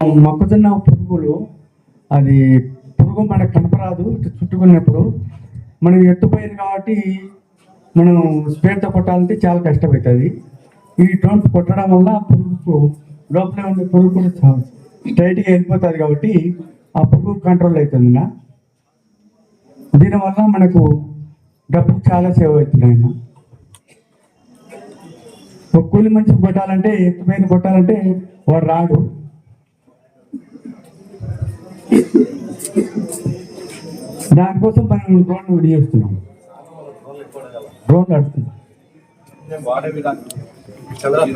మొక్కజొన్న పురుగులు అది పురుగు మనకు కనపరాదు చుట్టుకున్నప్పుడు మనం ఎత్తుపోయింది కాబట్టి మనం స్ప్రేతో కొట్టాలంటే చాలా కష్టమవుతుంది. ఈ డ్రోన్స్ కొట్టడం వల్ల పురుగుకు లోపల ఉండే పురుగు కూడా చాలా స్ట్రైట్గా వెళ్ళిపోతుంది కాబట్టి ఆ పురుగు కంట్రోల్ అవుతుంది. నా దీనివల్ల మనకు డబ్బులు చాలా సేవ్ అవుతున్నాయి ఒక కూలి మంచి కొట్టాలంటే ఎత్తుపైన కొట్టాలంటే వాడు రాడు. దానికోసం మనం డ్రోన్ విడి చేస్తున్నాం. డ్రోన్ నడుస్తున్నాం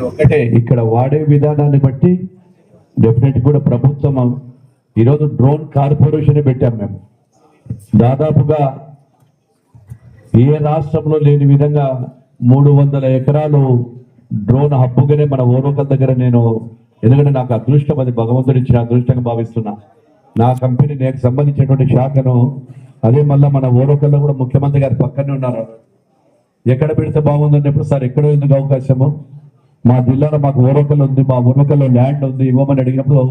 ఒకటే ఇక్కడ వాడే విధానాన్ని బట్టి డెఫినెట్ కూడా ప్రభుత్వం ఈరోజు డ్రోన్ కార్పొరేషన్ పెట్టాం మేము. దాదాపుగా ఏ రాష్ట్రంలో లేని విధంగా మూడు వందల ఎకరాలు డ్రోన్ హబ్బుగానే మన ఓరోకల్ దగ్గర నేను ఎందుకంటే నాకు అదృష్టం అది భగవంతుడు ఇచ్చిన అదృష్టంగా భావిస్తున్నా. నా కంపెనీ నాకు సంబంధించినటువంటి శాఖను అదే మళ్ళీ మన ఓరోకల్లో కూడా ముఖ్యమంత్రి గారి పక్కనే ఉన్నారు. ఎక్కడ పెడితే బాగుందన్నప్పుడు సార్ ఎక్కడ ఎందుకు అవకాశము? మా జిల్లాలో మాకు ఓరోకల్ ఉంది మా ఓరోకల్లో ల్యాండ్ ఉంది ఇవ్వమని అడిగినప్పుడు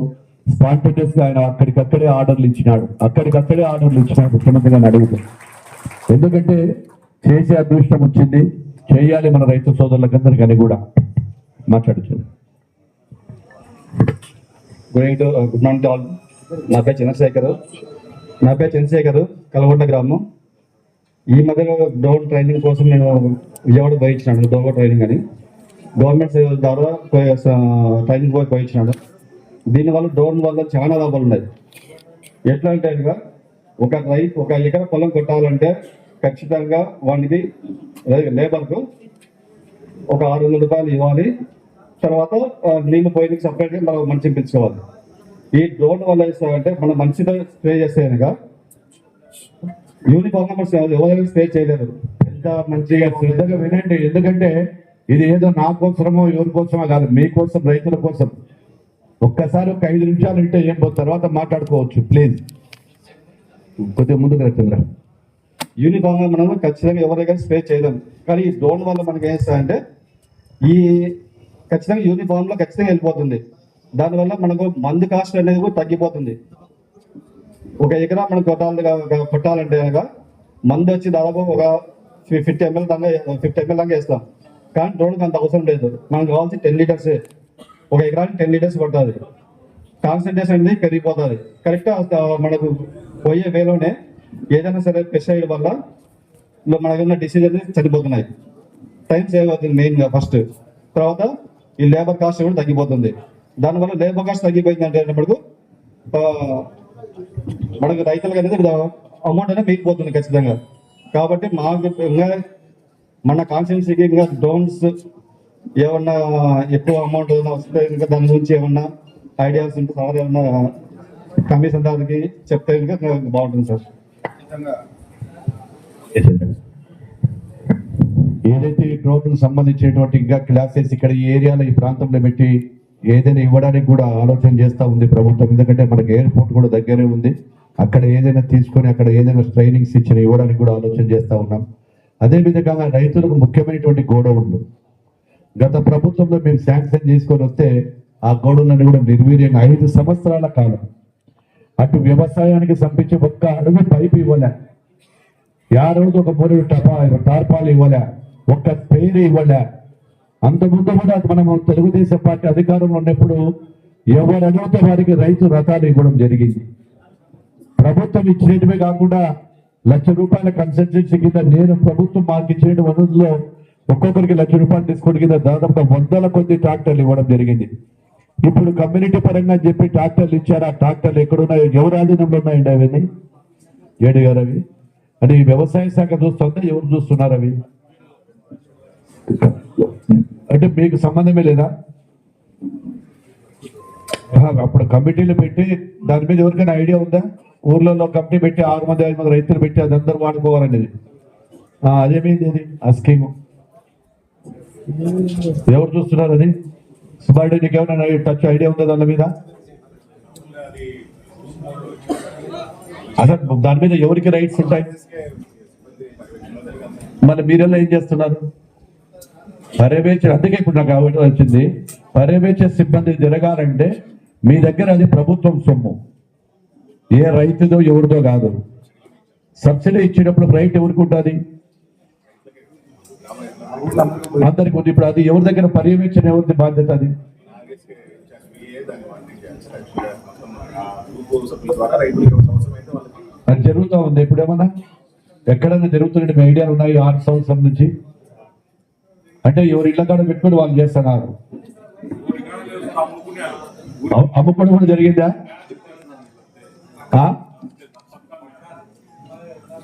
స్పాంటేనియస్గా ఆయన అక్కడికక్కడే ఆర్డర్లు ఇచ్చినాడు. అక్కడికక్కడే ఆర్డర్లు ఇచ్చినాడు ముఖ్యమంత్రి గారిని అడిగితే. ఎందుకంటే చేసే అదృష్టం వచ్చింది చేయాలి మన రైతు సోదరులకందరికీ కూడా మాట్లాడుతుంది good good morning to all నా పేరు చంద్రశేఖరు. నా పేరు చంద్రశేఖరు కలగొండ గ్రామం. ఈ మధ్యలో డ్రోన్ ట్రైనింగ్ కోసం నేను విజయవాడ పోయించినాడు డ్రోన్ ట్రైనింగ్ అని. గవర్నమెంట్ ద్వారా ట్రైనింగ్ పోయి పోయించినాడు దీనివల్ల డ్రోన్ వల్ల చాలా లాభాలు ఉన్నాయి. ఎట్లా అంటే ఒక రైతు ఒక ఎకర పొలం కొట్టాలంటే ఖచ్చితంగా వానికి లేబర్కు ఒక ఆరు వందల రూపాయలు ఇవ్వాలి. తర్వాత నీళ్ళు నీళ్ళు సపరేట్గా మనం మంచి పెంచుకోవాలి. ఈ డ్రోన్ వల్ల అంటే మనం మంచిగా స్ప్రే చేస్తే యూనిఫామ్ నెంబర్స్ ఎవరైనా స్ప్రే చేయలేరు ఎంత మంచిగా శ్రద్ధగా వినండి. ఎందుకంటే ఇది ఏదో నా కోసమో ఎవరి కోసమో కాదు మీకోసం రైతుల కోసం. ఒక్కసారి ఒక ఐదు నిమిషాలు ఉంటే ఏం పో తర్వాత మాట్లాడుకోవచ్చు ప్లీజ్ కొద్దిగా ముందుకు రచంద్ర చంద్ర. యూనిఫామ్ మనం ఖచ్చితంగా ఎవరైనా స్ప్రే చేయలేము కానీ ఈ డ్రోన్ వల్ల మనకి ఏం చేస్తారంటే ఈ ఖచ్చితంగా యూనిఫామ్లో ఖచ్చితంగా వెళ్ళిపోతుంది. దానివల్ల మనకు మందు కాస్ట్ అనేది కూడా తగ్గిపోతుంది. ఒక ఎకరా మనం కొట్టాలి కొట్టాలంటే కనుక మందు వచ్చి దాదాపు ఒక ఫిఫ్టీ ఎంఎల్ దాకా ఫిఫ్టీ ఎంఎల్ దాకా వేస్తాం. కానీ డ్రోన్కి అంత అవసరం లేదు. మనకు కావాల్సి టెన్ లీటర్స్ ఒక ఎకరానికి టెన్ లీటర్స్ పడుతుంది. కాన్సన్ట్రేషన్ అనేది పెరిగిపోతుంది. కరెక్ట్ మనకు పోయే వేలోనే ఏదైనా సరే పెస్టిసైడ్ వల్ల మనకున్న డిసీజ్ అనేది చనిపోతున్నాయి. టైం సేవ్ అవుతుంది మెయిన్గా ఫస్ట్. తర్వాత ఈ లేబర్ కాస్ట్ కూడా తగ్గిపోతుంది. దానివల్ల లేబర్ కాస్ట్ తగ్గిపోయింది అంటే మనకు? మనకు రైతులకు అనేది అమౌంట్ అనేది మిగిలిపోతుంది ఖచ్చితంగా. కాబట్టి మాకు ఇంకా మన కాన్స్టిట్యున్సీకి ఇంకా డ్రోన్స్ ఏమన్నా ఎక్కువ అమౌంట్ ఏమైనా వస్తే ఇంకా దాని గురించి ఏమన్నా ఐడియాస్ ఉంటే సార్ ఏమన్నా కమిషన్ దానికి చెప్తే ఇంకా బాగుంటుంది సార్. ఏదైతే ఈ డ్రోన్ సంబంధించినటువంటి ఇంకా క్లాసెస్ ఇక్కడ ఈ ఏరియాలో ఈ ప్రాంతంలో పెట్టి ఏదైనా ఇవ్వడానికి కూడా ఆలోచన చేస్తా ఉంది ప్రభుత్వం. ఎందుకంటే మనకి ఎయిర్పోర్ట్ కూడా దగ్గరే ఉంది. అక్కడ ఏదైనా తీసుకొని అక్కడ ఏదైనా ట్రైనింగ్స్ ఇచ్చిన ఇవ్వడానికి కూడా ఆలోచన చేస్తూ ఉన్నాం. అదే విధంగా రైతులకు ముఖ్యమైనటువంటి గోడౌన్లు గత ప్రభుత్వంలో మేము శాంక్షన్ చేసుకొని వస్తే ఆ గోడౌన్లను కూడా నిర్వీర్యంగా ఐదు సంవత్సరాల కాలం. అటు వ్యవసాయానికి సంపించే ఒక్క అడుగు పైపు ఇవ్వలే. యా రోజు ఒక మూడు టపా టార్పాలు ఇవ్వలే. ఒక్క పేరు ఇవ్వలే. అంతకుముందు కూడా మనము తెలుగుదేశం పార్టీ అధికారంలో ఉన్నప్పుడు ఎవరు అడిగితే వారికి రైతు రథాలు ఇవ్వడం జరిగింది. ప్రభుత్వం ఇచ్చేటివే కాకుండా లక్ష రూపాయల కన్సల్టెన్సీ కింద నేను ప్రభుత్వం మాకు ఇచ్చిన వనరుల్లో ఒక్కొక్కరికి లక్ష రూపాయలు తీసుకోవడం కింద దాదాపుగా వందల కొద్ది ట్రాక్టర్లు ఇవ్వడం జరిగింది. ఇప్పుడు కమ్యూనిటీ పరంగా చెప్పి ట్రాక్టర్లు ఇచ్చారు? ఆ ట్రాక్టర్లు ఎక్కడున్నాయో? ఎవరు ఆధీనంలో ఉన్నాయండి అవన్నీ? ఏడు గారు అవి? అది ఈ వ్యవసాయ శాఖ చూస్తుందా? ఎవరు చూస్తున్నారు అవి? అంటే మీకు సంబంధమే లేదా? అప్పుడు కమిటీలు పెట్టి దాని మీద ఎవరికైనా ఐడియా ఉందా? ఊర్లలో కమిటీ పెట్టి ఆరు మంది ఐదు మంది రైతులు పెట్టి అది అందరూ వాడుకోవాలనేది. ఆ, అదేమైంది అది ఆ స్కీము. ఎవరు చూస్తున్నారు అది? సుబ్బారెడ్డి నీకు ఏమైనా టచ్ ఐడియా ఉందా దాని మీద? అసలు దాని మీద ఎవరికి రైట్స్ ఉంటాయి? మరి మీరెల్లా ఏం చేస్తున్నారు? పర్యవేక్షణ అందుకే ఇప్పుడు నాకు అవడం వచ్చింది. పర్యవేక్షణ సిబ్బంది జరగాలంటే మీ దగ్గర అది ప్రభుత్వం సొమ్ము. ఏ రైతుదో ఎవరిదో కాదు. సబ్సిడీ ఇచ్చేటప్పుడు రైట్ ఎవరికి ఉంటుంది అందరికి ఉంది. ఇప్పుడు అది ఎవరి దగ్గర పర్యవేక్షణ ఎవరిది బాధ్యత అది? అది జరుగుతూ ఉంది. ఎప్పుడేమన్నా ఎక్కడైనా జరుగుతున్నట్టు మీడియాలు ఉన్నాయి? ఆరు సంవత్సరం నుంచి? అంటే ఎవరు ఇళ్ళ కాడ పెట్టుకొని వాళ్ళు చేస్తున్నారు? అమ్ము- అమ్ముకోవడం కూడా జరిగిందా? ఆ?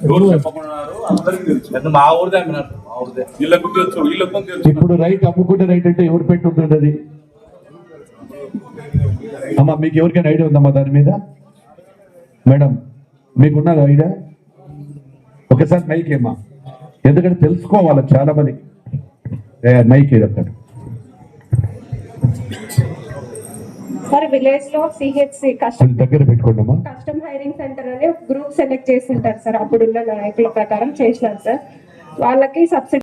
ఎవరు చెప్పకున్నారు అందరికీ తెలుసు. అంటే మా ఊరిదే అమ్మినట్టు మా ఊరిదే. వీళ్ళకు తెలుసు వీళ్ళకు తెలుసు. ఇప్పుడు రైట్ అమ్ముకుంటే రైట్ అంటే ఎవరు పెట్టుంటుంది అది అమ్మా మీకు ఎవరికైనా ఐడియా ఉందమ్మా దాని మీద? మేడం మీకున్నది ఐడియా? ఒకసారి మైక్ ఎందుకంటే తెలుసుకోవాలి చాలా మంది. మైక్ ఇది అక్కడ సార్ విలేజ్లో సిహెచ్సి కస్టమ్ దగ్గర పెట్టుకోండి అమ్మా. కస్టమ్ హైరింగ్ సెంటర్ అని గ్రూప్ సెలెక్ట్ చేసి ఉంటారు సార్. అప్పుడున్న నాయకుల ప్రకారం చేసినారు సార్. వాళ్ళకి సబ్సిడీ